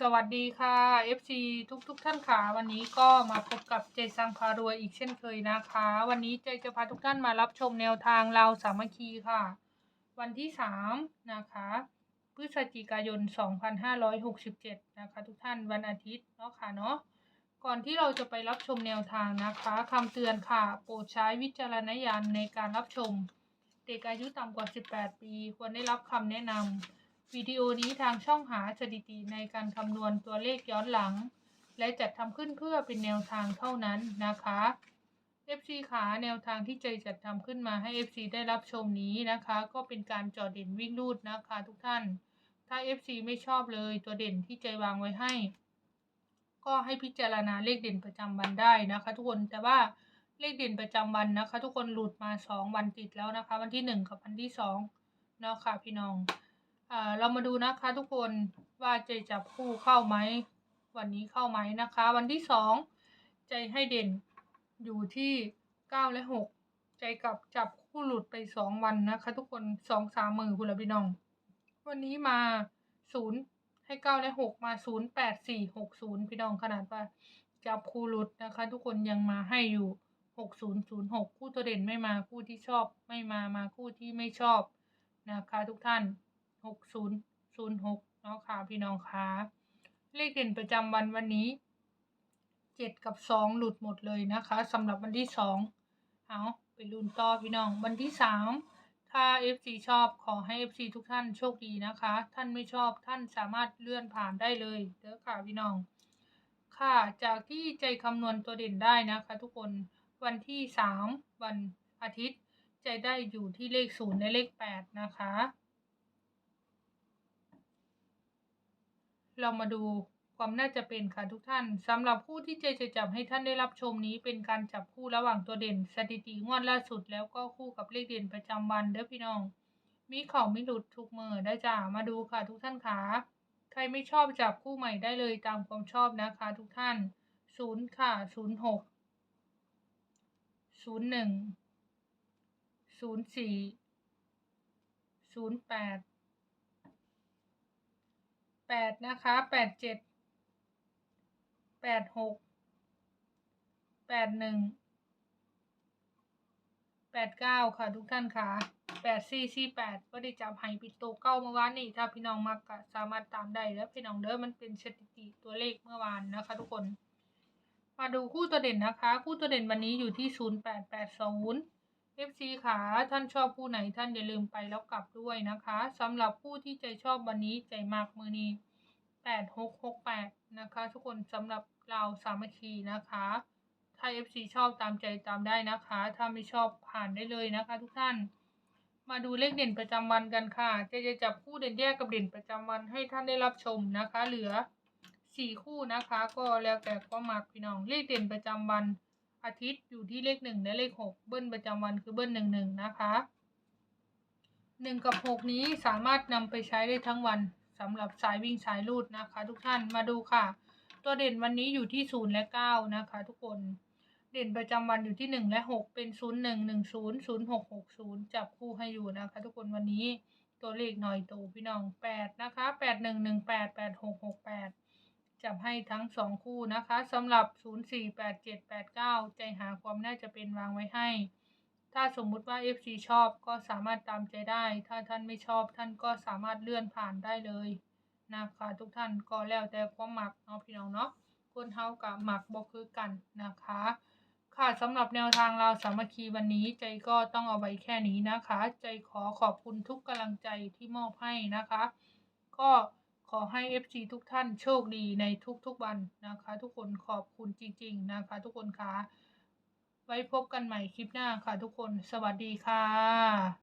สวัสดีค่ะ FC ทุกทุกๆท่านค่ะ วันนี้ก็มาพบกับเจสังพารวยอีกเช่นเคยนะคะ วันนี้เจจะพาทุกท่านมารับชมแนวทางเราสามัคคีค่ะ วันที่ 3 นะคะ พฤศจิกายน 2567 นะคะ ทุกท่านวันอาทิตย์เนาะค่ะเนาะก่อนที่เราจะไปรับชมแนวทางนะคะคำเตือนค่ะ โปรดใช้วิจารณญาณในการรับชม เด็กอายุต่ำกว่า 18 ปี ควรได้รับคำแนะนำ วิดีโอนี้ทางช่องหาสถิติในการคำนวณตัวเลขย้อนหลัง และจัดทำขึ้นเพื่อเป็นแนวทางเท่านั้นนะคะ FC ขาแนวทางที่ใจจัดทำขึ้นมาให้ FC ได้รับชมนี้นะคะ ก็เป็นการจอดเด่นวิ่งรูดนะคะทุกท่าน ถ้า FC ไม่ชอบเลยตัวเด่นที่ใจวางไว้ให้ ก็ให้พิจารณาเลขเด่นประจำวันได้นะคะ ทุกคนแต่ว่าเลขเด่นประจำวันนะคะ ทุกคนหลุดมา 2 วันติดแล้วนะคะ วันที่ 1 กับวันที่2เนาะค่ะพี่น้อง อ่าเรามาดูนะคะทุกคนว่าใจจับคู่เข้าไหมวันนี้เข้าไหมนะคะ วันที่สองใจให้เด่นอยู่ที่เก้าและหกใจกับจับคู่หลุดไปสองวันนะคะ ทุกคนสองสามมือคุณละพี่น้อง วันนี้มาศูนย์ให้เก้าและหกมาศูนย์แปดสี่หกศูนย์พี่น้องขนาดว่าจับคู่หลุดนะคะ ทุกคนยังมาให้อยู่หกศูนย์ศูนย์หกคู่ตัวเด่นไม่มาคู่ที่ชอบไม่มามาคู่ที่ไม่ชอบนะคะ ทุกท่าน หกศูนย์ศูนย์หกเนาะค่ะพี่น้องคะเลขเด่นประจำวันวันนี้เจ็ดกับสองหลุดหมดเลยนะคะสำหรับวันที่สองเอาไปลุ้นต่อพี่น้องวันที่สามถ้า FC ชอบขอให้ FC ทุกท่านโชคดีนะคะ ท่านไม่ชอบท่านสามารถเลื่อนผ่านได้เลยเด้อค่ะพี่น้อง ค่ะจากที่ใจคำนวณตัวเด่นได้นะคะ ทุกคนวันที่สามวันอาทิตย์ ใจได้อยู่ที่เลขศูนย์และเลขแปดนะคะ เรามาดูความน่าจะเป็นค่ะทุกท่านสำหรับคู่ที่เจจะจับให้ท่านได้รับชมนี้ เป็นการจับคู่ระหว่างตัวเด่น สถิติงวดล่าสุดแล้วก็คู่กับเลขเด่นประจำวันเด้อพี่น้อง มีของไม่หลุดทุกมือได้จ้ามาดูค่ะทุกท่านค่ะใครไม่ชอบจับคู่ใหม่ได้เลยตามความชอบนะคะทุกท่านศูนย์ค่ะศูนย์หกศูนย์หนึ่งศูนย์สี่ศูนย์แปด แปดนะคะแปดเจ็ดแปดหกแปดหนึ่งแปดเก้าค่ะทุกท่านค่ะแปดสี่สี่แปดก็ได้จับไฮปิดโตเก้าเมื่อวานนี่ถ้าพี่น้องมักก็สามารถตามได้แล้วพี่น้องเด้อมันเป็นสถิติตัวเลขเมื่อวานนะคะ ทุกคน มาดูคู่ตัวเด่นนะคะ คู่ตัวเด่นวันนี้อยู่ที่ศูนย์แปดแปดศูน ย์ FC ขาท่านชอบคู่ไหนท่านอย่าลืมไปแล้วกลับด้วยนะคะสำหรับผู้ที่ใจชอบวันนี้ใจมากมือนี้แปดหกหกแปดนะคะ ทุกคนสำหรับเราสามัคคีนะคะ ถ้า FC ชอบตามใจตามได้นะคะ ถ้าไม่ชอบผ่านได้เลยนะคะ ทุกท่าน มาดูเลขเด่นประจำวันกันค่ะจะจะจับคู่เด่นแยกกับเด่นประจำวันให้ท่านได้รับชมนะคะ เหลือสี่คู่นะคะ ก็แล้วแต่ก็มักพี่น้องเลขเด่นประจำวัน อาทิตย์อยู่ที่เลขหนึ่งและเลขหกเบิ้ลประจำวันคือเบิ้ลหนึ่งหนึ่งนะคะหนึ่งกับหกนี้สามารถนำไปใช้ได้ทั้งวันสำหรับสายวิ่งสายลูดนะคะ ทุกท่านมาดูค่ะ ตัวเด่นวันนี้อยู่ที่ศูนย์และเก้านะคะ ทุกคนเด่นประจำวันอยู่ที่หนึ่งและหกเป็นศูนย์หนึ่งหนึ่งศูนย์ศูนย์หกหกศูนย์จับคู่ให้อยู่นะคะ ทุกคนวันนี้ตัวเลขหน่อยโตพี่น้องแปดนะคะแปดหนึ่งหนึ่งแปดแปดหกหกแปด จับให้ทั้งสองคู่นะคะสำหรับ 048789 ใจหาความน่าจะเป็นวางไว้ให้ ถ้าสมมุติว่า FC ชอบก็สามารถตามใจได้ ถ้าท่านไม่ชอบท่านก็สามารถเลื่อนผ่านได้เลยนะคะทุกท่านก็แล้วแต่ความหมักเนาะพี่น้องเนาะคนเฮากับหมักบ่คือกันนะคะ ค่ะสำหรับแนวทางเราสามัคคีวันนี้ใจก็ต้องเอาไว้แค่นี้นะคะ ใจขอขอบคุณทุกกำลังใจที่มอบให้นะคะ ก็ อให้ FG ทุกท่านโชคดีในทุกๆวันนะคะ ทุกคนขอบคุณจริง ๆ นะคะ ทุกคนคะไว้พบกันใหม่คลิปหน้าค่ะทุกคน สวัสดีค่ะ